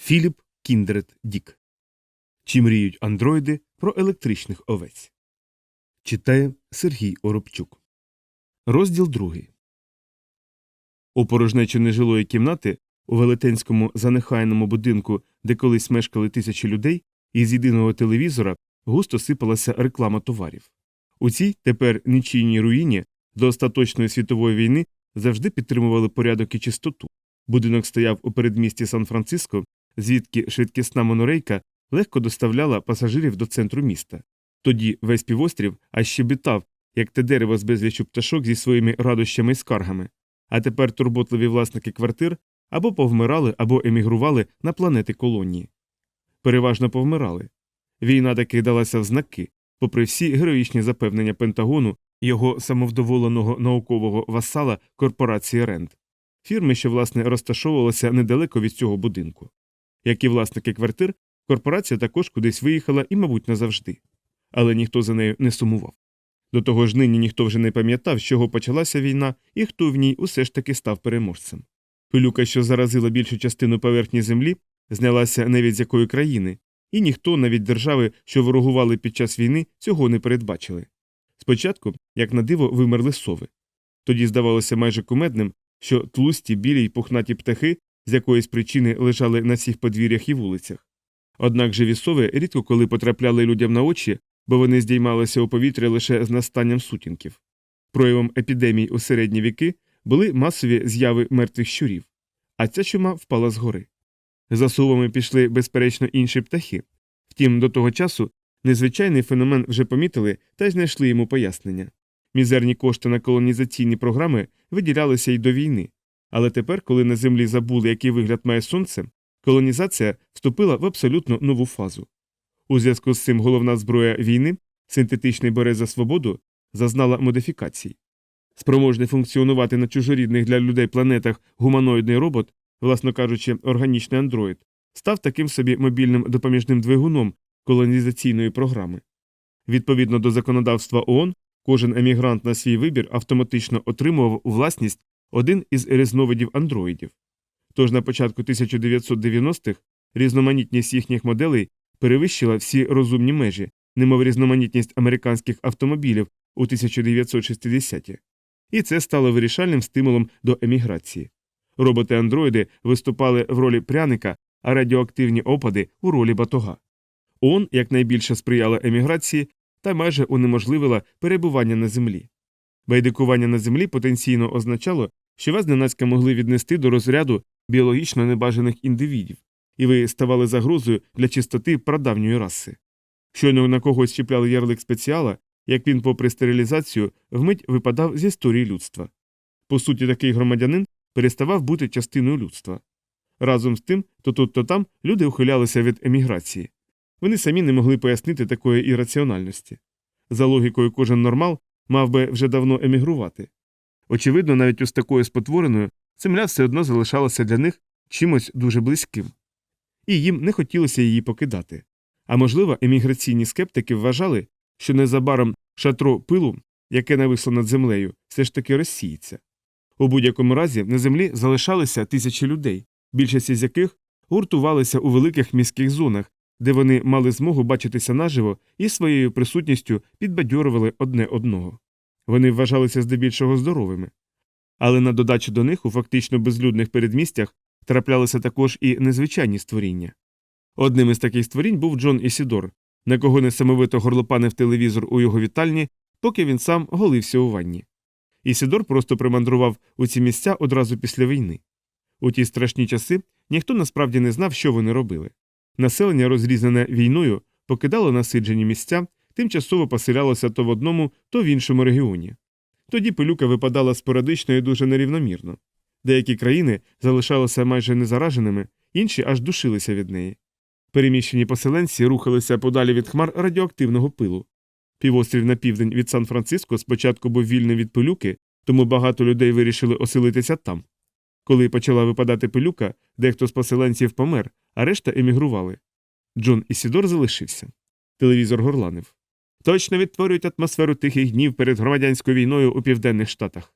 Філіп Кіндред Дік. Чи мріють андроїди про електричних овець? Читає Сергій Оробчук. Розділ другий. У порожнечу нежилої кімнати у велетенському занехайному будинку, де колись мешкали тисячі людей, із єдиного телевізора густо сипалася реклама товарів. У цій тепер нічийній руїні до остаточної світової війни завжди підтримували порядок і чистоту. Будинок стояв у передмісті Сан-Франциско, звідки швидкісна монорейка легко доставляла пасажирів до центру міста. Тоді весь півострів аж щебетав, як те дерево з безлічу пташок зі своїми радощами і скаргами. А тепер турботливі власники квартир або повмирали, або емігрували на планети колонії. Переважно повмирали. Війна таки далася в знаки, попри всі героїчні запевнення Пентагону його самовдоволеного наукового васала корпорації Ренд, фірми, що власне розташовувалася недалеко від цього будинку. Як і власники квартир, корпорація також кудись виїхала і, мабуть, назавжди. Але ніхто за нею не сумував. До того ж нині ніхто вже не пам'ятав, з чого почалася війна і хто в ній усе ж таки став переможцем. Пилюка, що заразила більшу частину поверхні землі, знялася не від з якої країни, і ніхто, навіть держави, що ворогували під час війни, цього не передбачили. Спочатку, як на диво, вимерли сови. Тоді здавалося майже кумедним, що тлусті, білі й пухнаті птахи з якоїсь причини лежали на всіх подвір'ях і вулицях. Однак живі сови рідко коли потрапляли людям на очі, бо вони здіймалися у повітря лише з настанням сутінків. Проявом епідемій у середні віки були масові зяви мертвих щурів, а ця чума впала згори. За совами пішли, безперечно, інші птахи. Втім, до того часу незвичайний феномен вже помітили та й знайшли йому пояснення. Мізерні кошти на колонізаційні програми виділялися й до війни, але тепер, коли на землі забули, який вигляд має сонце, колонізація вступила в абсолютно нову фазу. У зв'язку з цим головна зброя війни, синтетичний берез за свободу, зазнала модифікацій. Спроможний функціонувати на чужорідних для людей планетах гуманоїдний робот, власно кажучи, органічний андроїд, став таким собі мобільним допоміжним двигуном колонізаційної програми. Відповідно до законодавства ООН, кожен емігрант на свій вибір автоматично отримував у власність один із різновидів андроїдів. Тож на початку 1990-х різноманітність їхніх моделей перевищила всі розумні межі, немов різноманітність американських автомобілів у 1960-ті. І це стало вирішальним стимулом до еміграції. Роботи-андроїди виступали в ролі пряника, а радіоактивні опади у ролі батога. ООН якнайбільше сприяла еміграції та майже унеможливила перебування на землі. Байдикування на землі потенційно означало, що вас ненацька могли віднести до розряду біологічно небажаних індивідів, і ви ставали загрозою для чистоти прадавньої раси. Щойно на когось чіпляли ярлик спеціала, як він, попри стерилізацію, вмить випадав з історії людства. По суті, такий громадянин переставав бути частиною людства. Разом з тим, то тут, то там люди ухилялися від еміграції. Вони самі не могли пояснити такої ірраціональності. За логікою, кожен нормал мав би вже давно емігрувати. Очевидно, навіть ось такою спотвореною земля все одно залишалася для них чимось дуже близьким, і їм не хотілося її покидати. А можливо, еміграційні скептики вважали, що незабаром шатро пилу, яке нависло над землею, все ж таки розсіється. У будь-якому разі на землі залишалися тисячі людей, більшість з яких гуртувалися у великих міських зонах, де вони мали змогу бачитися наживо і своєю присутністю підбадьорували одне одного. Вони вважалися здебільшого здоровими. Але на додачу до них у фактично безлюдних передмістях траплялися також і незвичайні створіння. Одним із таких створінь був Джон Ісідор, на кого несамовито горлопанив телевізор у його вітальні, поки він сам голився у ванні. Ісідор просто примандрував у ці місця одразу після війни. У ті страшні часи ніхто насправді не знав, що вони робили. Населення, розрізане війною, покидало насиджені місця, тимчасово поселялося то в одному, то в іншому регіоні. Тоді пилюка випадала спорадично і дуже нерівномірно. Деякі країни залишалися майже незараженими, інші аж душилися від неї. Переміщені поселенці рухалися подалі від хмар радіоактивного пилу. Півострів на південь від Сан-Франциско спочатку був вільний від пилюки, тому багато людей вирішили оселитися там. Коли почала випадати пилюка, дехто з поселенців помер, а решта емігрували. Джон Ісідор залишився. Телевізор горланив. Точно відтворюють атмосферу тихих днів перед громадянською війною у південних штатах.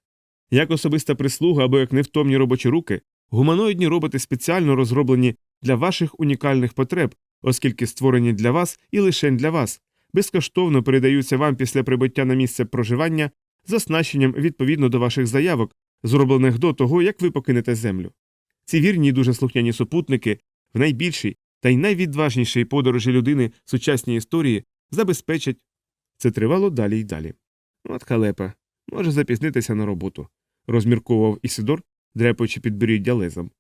Як особиста прислуга або як невтомні робочі руки, Гуманоїдні роботи спеціально розроблені для ваших унікальних потреб, оскільки створені для вас і лише для вас, безкоштовно передаються вам після прибуття на місце проживання з оснащенням відповідно до ваших заявок, зроблених до того, як ви покинете землю. Ці вірні і дуже слухняні супутники в найбільшій та й найвідважнішій подорожі людини сучасній історії забезпечать. Це тривало далі й далі. От халепа, може запізнитися на роботу, розмірковував Ісидор, дряпаючи підборіддя лезом.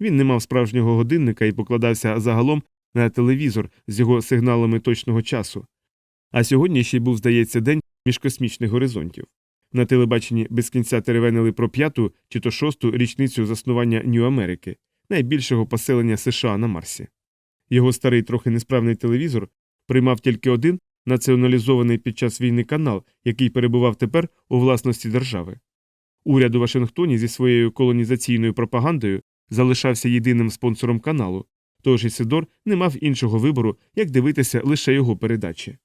Він не мав справжнього годинника і покладався загалом на телевізор з його сигналами точного часу. А сьогодні ще й був, здається, день міжкосмічних горизонтів. На телебаченні без кінця теревенили про п'яту чи то шосту річницю заснування Нью-Америки, найбільшого поселення США на Марсі. Його старий трохи несправний телевізор приймав тільки один націоналізований під час війни канал, який перебував тепер у власності держави. Уряд у Вашингтоні зі своєю колонізаційною пропагандою залишався єдиним спонсором каналу, тож Ісидор не мав іншого вибору, як дивитися лише його передачі.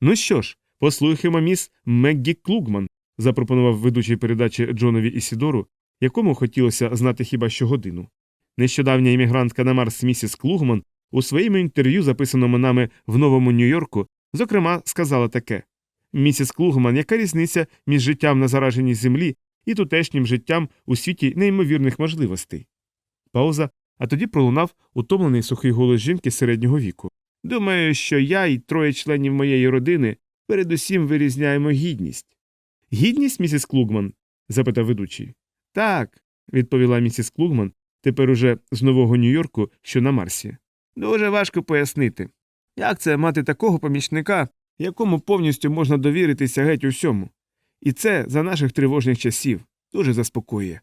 Ну що ж, послухаймо міс Меггі Клугман, запропонував ведучий передачі Джонові Ісідору, якому хотілося знати хіба що годину. Нещодавня іммігрантка на Марс місіс Клугман у своєму інтерв'ю, записаному нами в Новому Нью-Йорку, зокрема, сказала таке Місіс Клугман, яка різниця між життям на зараженій землі і тутешнім життям у світі неймовірних можливостей. Пауза, а тоді пролунав утомлений сухий голос жінки середнього віку. Думаю, що я і троє членів моєї родини передусім вирізняємо гідність. Гідність, місіс Клугман? запитав ведучий. Так, відповіла місіс Клугман, тепер уже з нового Нью-Йорку, що на Марсі. Дуже важко пояснити. Як це мати такого помічника, якому повністю можна довіритися геть усьому? І це за наших тривожних часів дуже заспокоює.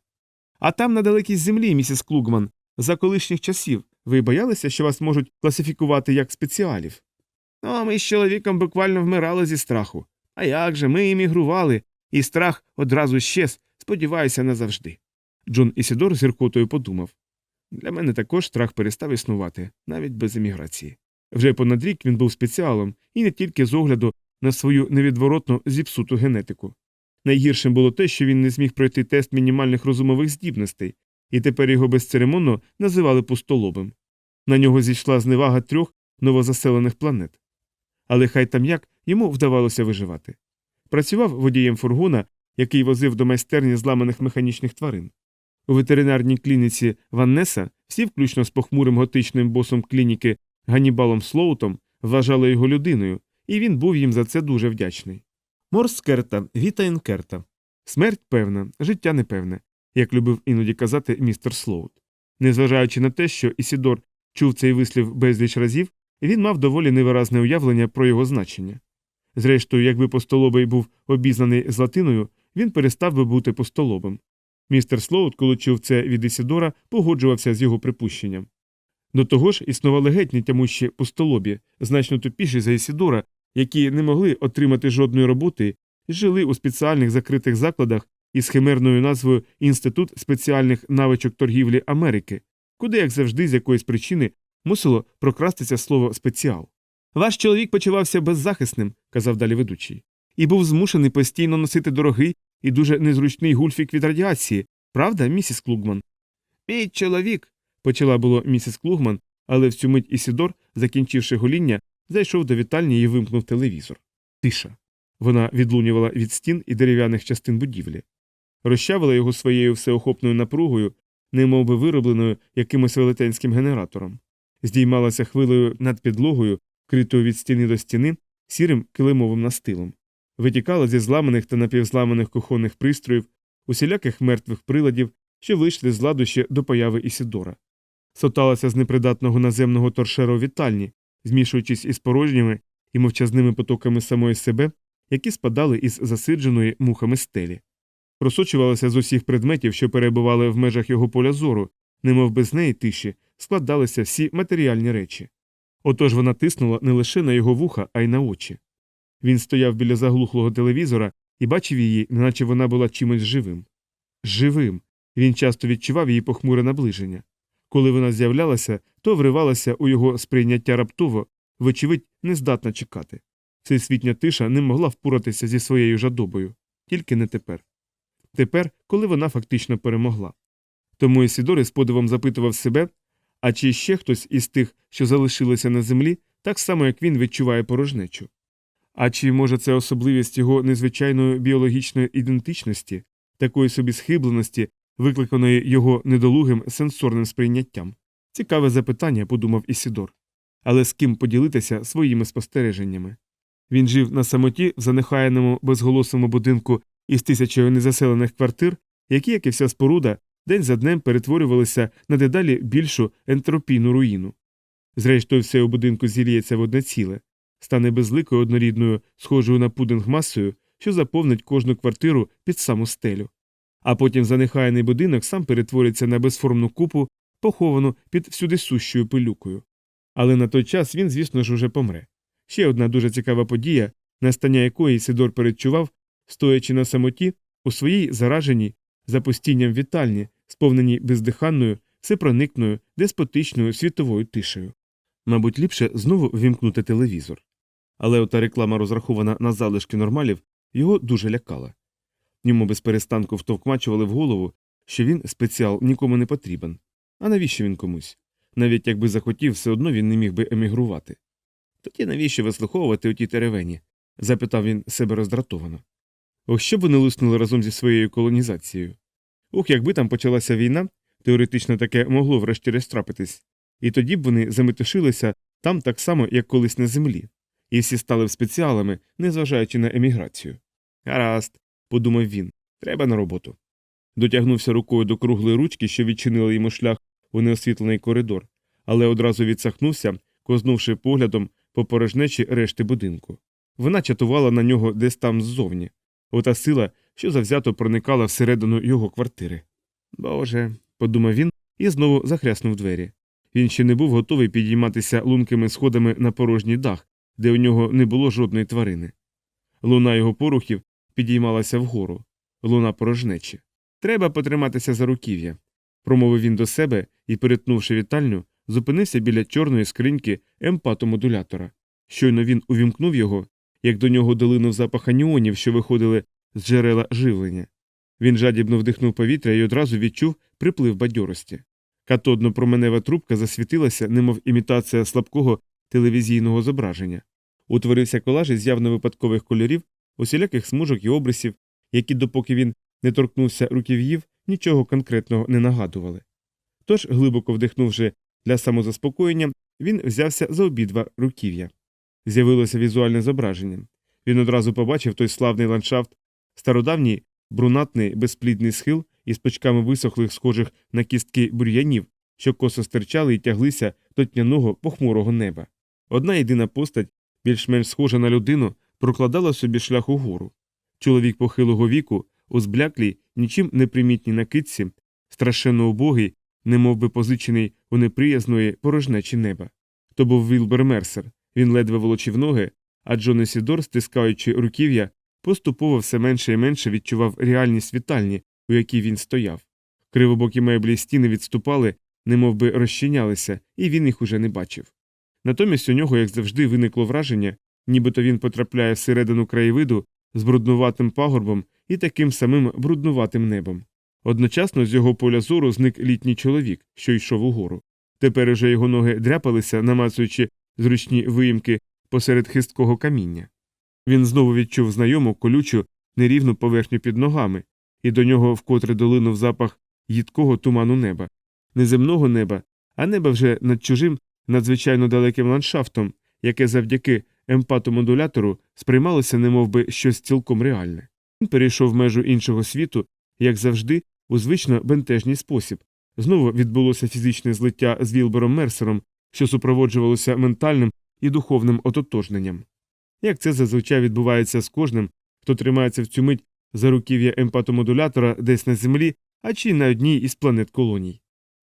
А там на далекій землі, місіс Клугман, за колишніх часів, ви боялися, що вас можуть класифікувати як спеціалів? Ну, ми з чоловіком буквально вмирали зі страху. А як же, ми іммігрували, і страх одразу щез, сподіваюся, назавжди. Джон Ісідор з гіркотою подумав для мене також страх перестав існувати, навіть без еміграції. Вже понад рік він був спеціалом і не тільки з огляду на свою невідворотно зіпсуту генетику. Найгіршим було те, що він не зміг пройти тест мінімальних розумових здібностей, і тепер його безцеремонно називали пустолобим. На нього зійшла зневага трьох новозаселених планет. Але хай там як йому вдавалося виживати. Працював водієм фургона, який возив до майстерні зламаних механічних тварин. У ветеринарній клініці Ваннеса всі, включно з похмурим готичним босом клініки Ганнібалом Слоутом, вважали його людиною, і він був їм за це дуже вдячний. Морс керта, віта інкерта. Смерть певна, життя непевне, як любив іноді казати містер Слоут. Незважаючи на те, що Ісідор чув цей вислів безліч разів, він мав доволі невиразне уявлення про його значення. Зрештою, якби постолобий був обізнаний з латиною, він перестав би бути постолобим. Містер Слоут, коли чув це від Ісідора, погоджувався з його припущенням. До того ж, існували геть нетямущі пустолобі, значно тупіші за Ісідора, які не могли отримати жодної роботи і жили у спеціальних закритих закладах із химерною назвою Інститут спеціальних навичок торгівлі Америки, куди, як завжди, з якоїсь причини мусило прокрастися слово спеціал. Ваш чоловік почувався беззахисним, казав далі ведучий, і був змушений постійно носити дорогий і дуже незручний гульфік від радіації, правда, місіс Клугман? Мій чоловік, почала було місіс Клугман, але в цю мить Ісідор, закінчивши гоління, зайшов до вітальні і вимкнув телевізор. Тиша. Вона відлунювала від стін і дерев'яних частин будівлі. Розчавила його своєю всеохопною напругою, немовби виробленою якимось велетенським генератором. Здіймалася хвилею над підлогою, критою від стіни до стіни, сірим килимовим настилом. Витікала зі зламаних та напівзламаних кухонних пристроїв, усіляких мертвих приладів, що вийшли з ладу ще до появи Ісідора. Соталася з непридатного наземного торшера у вітальні, змішуючись із порожніми і мовчазними потоками самої себе, які спадали із засидженої мухами стелі. Просочувалася з усіх предметів, що перебували в межах його поля зору, немов без неї тиші, складалися всі матеріальні речі. Отож вона тиснула не лише на його вуха, а й на очі. Він стояв біля заглухлого телевізора і бачив її, неначе вона була чимось живим. Живим. Він часто відчував її похмуре наближення. Коли вона з'являлася, то вривалася у його сприйняття раптово, вочевидь, не здатна чекати. Всесвітня тиша не могла впоратися зі своєю жадобою, тільки не тепер. Тепер, коли вона фактично перемогла. Тому Ісідор із подивом запитував себе, а чи ще хтось із тих, що залишилися на землі, так само як він відчуває порожнечу. А чи може це особливість його незвичайної біологічної ідентичності, такої собі схибленості, викликаної його недолугим сенсорним сприйняттям? Цікаве запитання, подумав Ісідор. Але з ким поділитися своїми спостереженнями? Він жив на самоті в занехаяному безголосному будинку із тисячою незаселених квартир, які, як і вся споруда, день за днем перетворювалися на дедалі більшу ентропійну руїну. Зрештою, все у будинку зіліється в одне ціле, стане безликою однорідною, схожою на пудинг масою, що заповнить кожну квартиру під саму стелю. А потім занехаяний будинок сам перетвориться на безформну купу, поховану під всюдисущою пилюкою. Але на той час він, звісно ж, уже помре. Ще одна дуже цікава подія, настання якої Сидор передчував, стоячи на самоті у своїй зараженій запустінням вітальні, сповненій бездиханною, всепроникною, деспотичною світовою тишею. Мабуть, ліпше знову вімкнути телевізор. Але ота реклама, розрахована на залишки нормалів, його дуже лякала. Йому без перестанку втовкмачували в голову, що він спеціал нікому не потрібен. А навіщо він комусь? Навіть якби захотів, все одно він не міг би емігрувати. Тоді навіщо вислуховувати у тій теревені? запитав він себе роздратовано. Ох, що б вони луснули разом зі своєю колонізацією. Ох, якби там почалася війна, теоретично таке могло врешті-решт трапитись, і тоді б вони заметушилися там так само, як колись на землі, і всі стали б спеціалами, незважаючи на еміграцію. Гаразд, подумав він, треба на роботу. Дотягнувся рукою до круглої ручки, що відчинила йому шлях у неосвітлений коридор, але одразу відсахнувся, кознувши поглядом по порожнечі решти будинку. Вона чатувала на нього десь там ззовні, ота сила, що завзято проникала всередину його квартири. Боже, подумав він і знову захряснув двері. Він ще не був готовий підійматися лункими сходами на порожній дах, де у нього не було жодної тварини. Луна його порухів підіймалася вгору, луна порожнечі. Треба потриматися за руків'я, промовив він до себе і, перетнувши вітальню, зупинився біля чорної скриньки емпатомодулятора. Щойно він увімкнув його, як до нього долинув запах аніонів, що виходили з джерела живлення. Він жадібно вдихнув повітря і одразу відчув приплив бадьорості. Катодно променева трубка засвітилася, немов імітація слабкого телевізійного зображення. Утворився колаж із явно випадкових кольорів, усіляких смужок і обрисів, які, допоки він не торкнувся руків'їв, нічого конкретного не нагадували. Тож, глибоко вдихнувши для самозаспокоєння, він взявся за обидва руків'я. З'явилося візуальне зображення. Він одразу побачив той славний ландшафт, стародавній брунатний безплідний схил із почками висохлих, схожих на кістки бур'янів, що косо стирчали і тяглися до тьмяного похмурого неба. Одна єдина постать, більш-менш схожа на людину, прокладала собі шлях угору. Чоловік похилого віку, у нічим не примітній накидці, страшенно убогий, немов би позичений у неприязної порожнечі неба. То був Вілбер Мерсер. Він ледве волочив ноги, а Джон Сідор, стискаючи руків'я, поступово все менше і менше відчував реальність вітальні, у якій він стояв. Кривобокі меблі стіни відступали, немов би розчинялися, і він їх уже не бачив. Натомість у нього, як завжди, виникло враження, нібито він потрапляє всередину краєвиду з бруднуватим пагорбом і таким самим бруднуватим небом. Одночасно з його поля зору зник літній чоловік, що йшов угору. Тепер уже його ноги дряпалися, намацуючи зручні виїмки посеред хисткого каміння. Він знову відчув знайому колючу нерівну поверхню під ногами, і до нього вкотре долинув запах їдкого туману неба, не земного неба, а неба вже над чужим надзвичайно далеким ландшафтом, яке завдяки емпатомодулятору сприймалося немов би щось цілком реальне. Він перейшов межу іншого світу, як завжди, у звично бентежній спосіб. Знову відбулося фізичне злиття з Вілбером Мерсером, що супроводжувалося ментальним і духовним ототожненням. Як це зазвичай відбувається з кожним, хто тримається в цю мить за руків'я емпатомодулятора десь на землі, а чи на одній із планет колоній.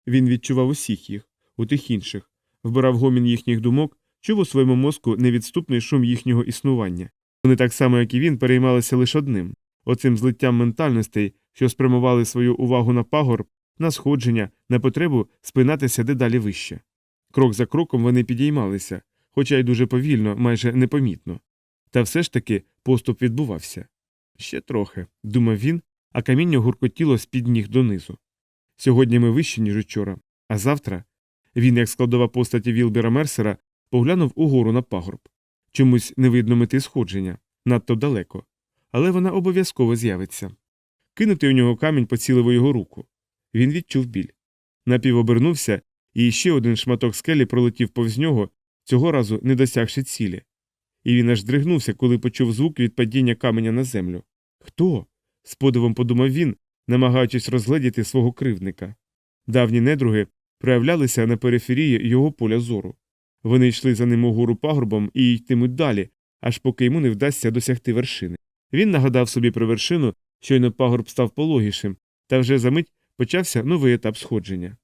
Він відчував усіх їх, у тих інших, вбирав гомін їхніх думок, чув у своєму мозку невідступний шум їхнього існування. Вони так само, як і він, переймалися лише одним оцим злиттям ментальностей, що спрямували свою увагу на пагорб, на сходження, на потребу спинатися дедалі вище. Крок за кроком вони підіймалися, хоча й дуже повільно, майже непомітно. Та все ж таки поступ відбувався. Ще трохи, думав він, а каміння гуркотіло з під ніг донизу. Сьогодні ми вищі, ніж учора, а завтра він, як складова постаті Вілбера Мерсера, поглянув угору на пагорб. Чомусь не видно мети сходження, надто далеко, але вона обов'язково з'явиться. Кинутий у нього камінь поцілив його руку. Він відчув біль. Напів обернувся, і ще один шматок скелі пролетів повз нього, цього разу не досягши цілі. І він аж здригнувся, коли почув звук від падіння каменя на землю. Хто? з подивом подумав він, намагаючись розгледіти свого кривдника. Давні недруги проявлялися на периферії його поля зору. Вони йшли за ним угору пагорбом і йтимуть далі, аж поки йому не вдасться досягти вершини. Він нагадав собі про вершину, щойно пагорб став пологішим, та вже за мить почався новий етап сходження.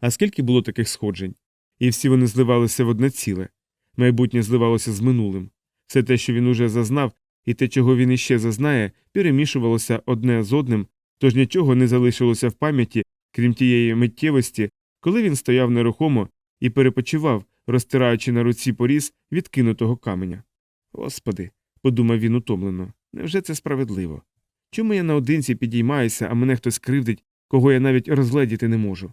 А скільки було таких сходжень? І всі вони зливалися в одне ціле. Майбутнє зливалося з минулим. Все те, що він уже зазнав, і те, чого він іще зазнає, перемішувалося одне з одним, тож нічого не залишилося в пам'яті, крім тієї миттєвості, коли він стояв нерухомо і перепочивав, розтираючи на руці поріз відкинутого каменя. Господи, подумав він утомлено, невже це справедливо? Чому я наодинці підіймаюся, а мене хтось кривдить, кого я навіть розгледіти не можу?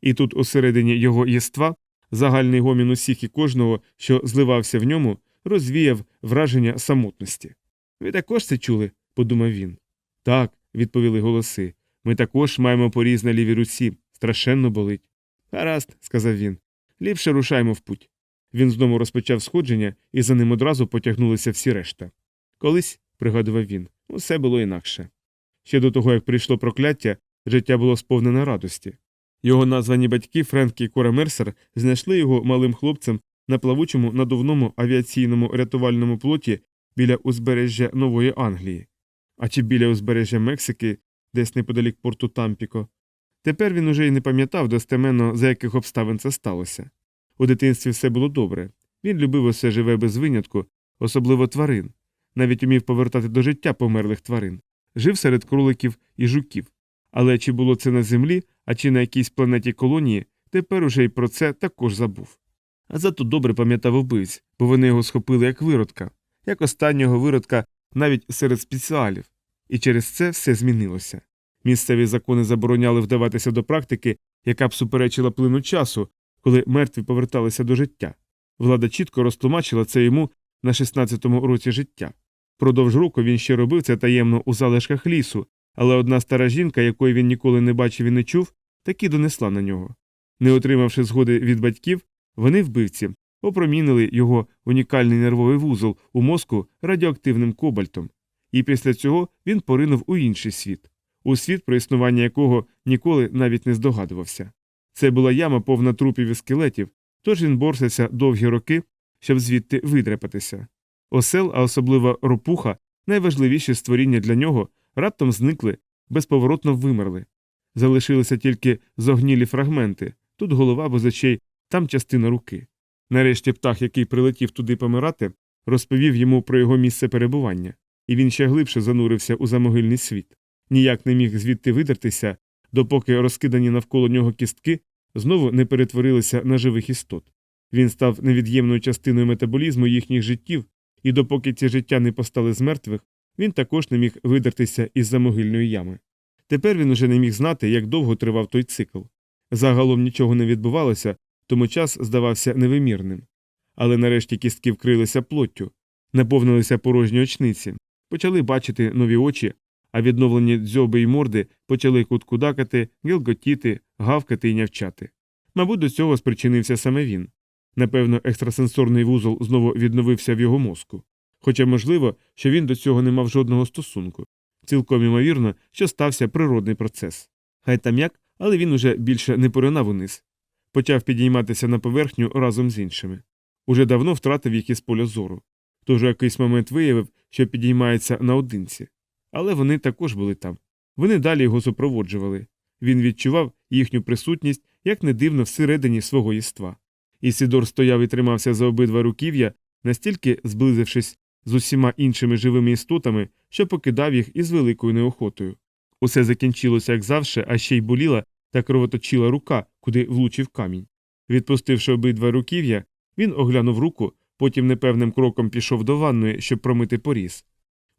І тут, усередині його єства, загальний гомін усіх і кожного, що зливався в ньому, розвіяв враження самотності. Ви також це чули? подумав він. Так, відповіли голоси. Ми також маємо поріз на лівій руці, страшенно болить. Гаразд, сказав він. Ліпше рушаймо в путь. Він знову розпочав сходження, і за ним одразу потягнулися всі решта. Колись, пригадував він, усе було інакше. Ще до того, як прийшло прокляття, життя було сповнене радості. Його названі батьки Френк і Кора Мерсер знайшли його малим хлопцем на плавучому надувному авіаційному рятувальному плоті біля узбережжя Нової Англії, а чи біля узбережжя Мексики, десь неподалік порту Тампіко. Тепер він уже й не пам'ятав достеменно, за яких обставин це сталося. У дитинстві все було добре. Він любив усе живе без винятку, особливо тварин, навіть умів повертати до життя померлих тварин, жив серед кроликів і жуків. Але чи було це на землі, а чи на якійсь планеті колонії, тепер уже й про це також забув. А зато добре пам'ятав убивць, бо вони його схопили як виродка, як останнього виродка навіть серед спеціалів, і через це все змінилося. Місцеві закони забороняли вдаватися до практики, яка б суперечила плину часу, коли мертві поверталися до життя. Влада чітко розтлумачила це йому на 16-му році життя. Продовж року він ще робив це таємно у залишках лісу, але одна стара жінка, якої він ніколи не бачив і не чув, таки донесла на нього. Не отримавши згоди від батьків, вони вбивці опромінили його унікальний нервовий вузол у мозку радіоактивним кобальтом, і після цього він поринув у інший світ, у світ, про існування якого ніколи навіть не здогадувався. Це була яма повна трупів і скелетів, тож він борсився довгі роки, щоб звідти видряпатися. Осел, а особливо ропуха, найважливіші створіння для нього, раптом зникли, безповоротно вимерли. Залишилися тільки зогнілі фрагменти тут голова без очей, там частина руки. Нарешті птах, який прилетів туди помирати, розповів йому про його місце перебування, і він ще глибше занурився у замогильний світ. Ніяк не міг звідти видертися, допоки розкидані навколо нього кістки знову не перетворилися на живих істот. Він став невід'ємною частиною метаболізму їхніх життів, і допоки ці життя не постали з мертвих, він також не міг видертися із замогильної ями. Тепер він уже не міг знати, як довго тривав той цикл. Загалом нічого не відбувалося, тому час здавався невимірним. Але нарешті кістки вкрилися плоттю, наповнилися порожні очниці, почали бачити нові очі, а відновлені дзьоби й морди почали куткудакати, гілготіти, гавкати і нявчати. Мабуть, до цього спричинився саме він. Напевно, екстрасенсорний вузол знову відновився в його мозку. Хоча можливо, що він до цього не мав жодного стосунку. Цілком імовірно, що стався природний процес. Хай там як, але він уже більше не поринав униз. Почав підійматися на поверхню разом з іншими. Уже давно втратив їх із поля зору. Тож у якийсь момент виявив, що підіймається наодинці. Але вони також були там. Вони далі його супроводжували. Він відчував їхню присутність, як не дивно, всередині свого єства. Ісідор стояв і тримався за обидва руків'я, настільки зблизившись з усіма іншими живими істотами, що покидав їх із великою неохотою. Усе закінчилося, як завше, а ще й боліла та кровоточила рука, куди влучив камінь. Відпустивши обидва руків'я, він оглянув руку, потім непевним кроком пішов до ванної, щоб промити поріз.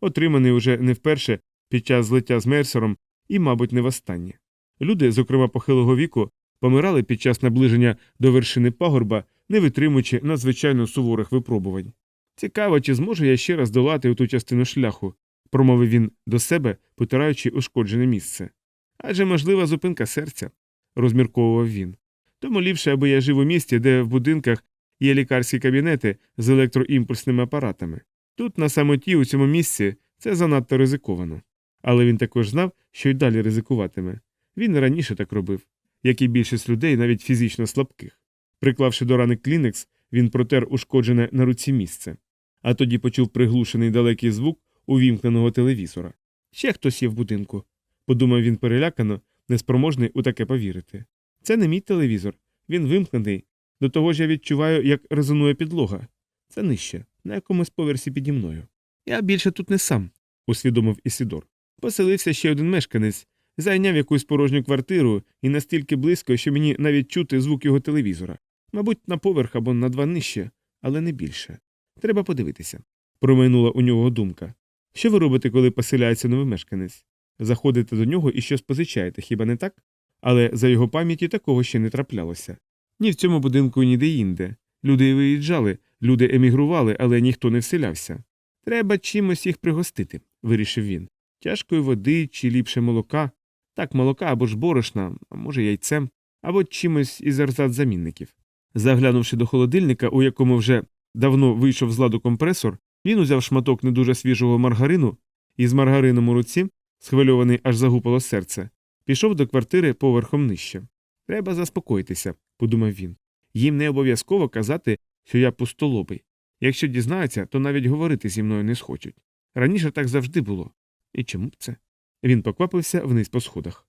Отриманий уже не вперше під час злиття з мерсером і, мабуть, не востаннє. Люди, зокрема похилого віку, помирали під час наближення до вершини пагорба, не витримуючи надзвичайно суворих випробувань. Цікаво, чи зможу я ще раз долати ту частину шляху, промовив він до себе, потираючи ушкоджене місце. Адже можлива зупинка серця, розмірковував він. Тому ліпше, аби я жив у місті, де в будинках є лікарські кабінети з електроімпульсними апаратами. Тут, на самоті, у цьому місці, це занадто ризиковано. Але він також знав, що й далі ризикуватиме. Він раніше так робив, як і більшість людей, навіть фізично слабких. Приклавши до рани клінекс, він протер ушкоджене на руці місце, а тоді почув приглушений далекий звук увімкненого телевізора. Ще хтось є в будинку, подумав він перелякано, неспроможний у таке повірити. Це не мій телевізор, він вимкнений. До того ж я відчуваю, як резонує підлога. Це нижче, на якомусь поверсі піді мною. Я більше тут не сам, усвідомив Ісідор. Поселився ще один мешканець, зайняв якусь порожню квартиру і настільки близько, що мені навіть чути звук його телевізора. Мабуть, на поверх або на два нижче, але не більше. Треба подивитися. Промайнула у нього думка. Що ви робите, коли поселяється новий мешканець? Заходите до нього і щось позичаєте, хіба не так? Але за його пам'яті такого ще не траплялося. Ні в цьому будинку, ні де інде. Люди виїжджали, люди емігрували, але ніхто не вселявся. Треба чимось їх пригостити, вирішив він. Тяжкої води чи ліпше молока. Так, молока або ж борошна, а може яйцем, або чимось із замінників. Заглянувши до холодильника, у якому вже давно вийшов з ладу компресор, він узяв шматок не дуже свіжого маргарину і з маргарином у руці, схвильований аж загупало серце, пішов до квартири поверхом нижче. Треба заспокоїтися, подумав він. Їм не обов'язково казати, що я пустолобий. Якщо дізнаються, то навіть говорити зі мною не схочуть. Раніше так завжди було. І чому б це? Він поквапився вниз по сходах.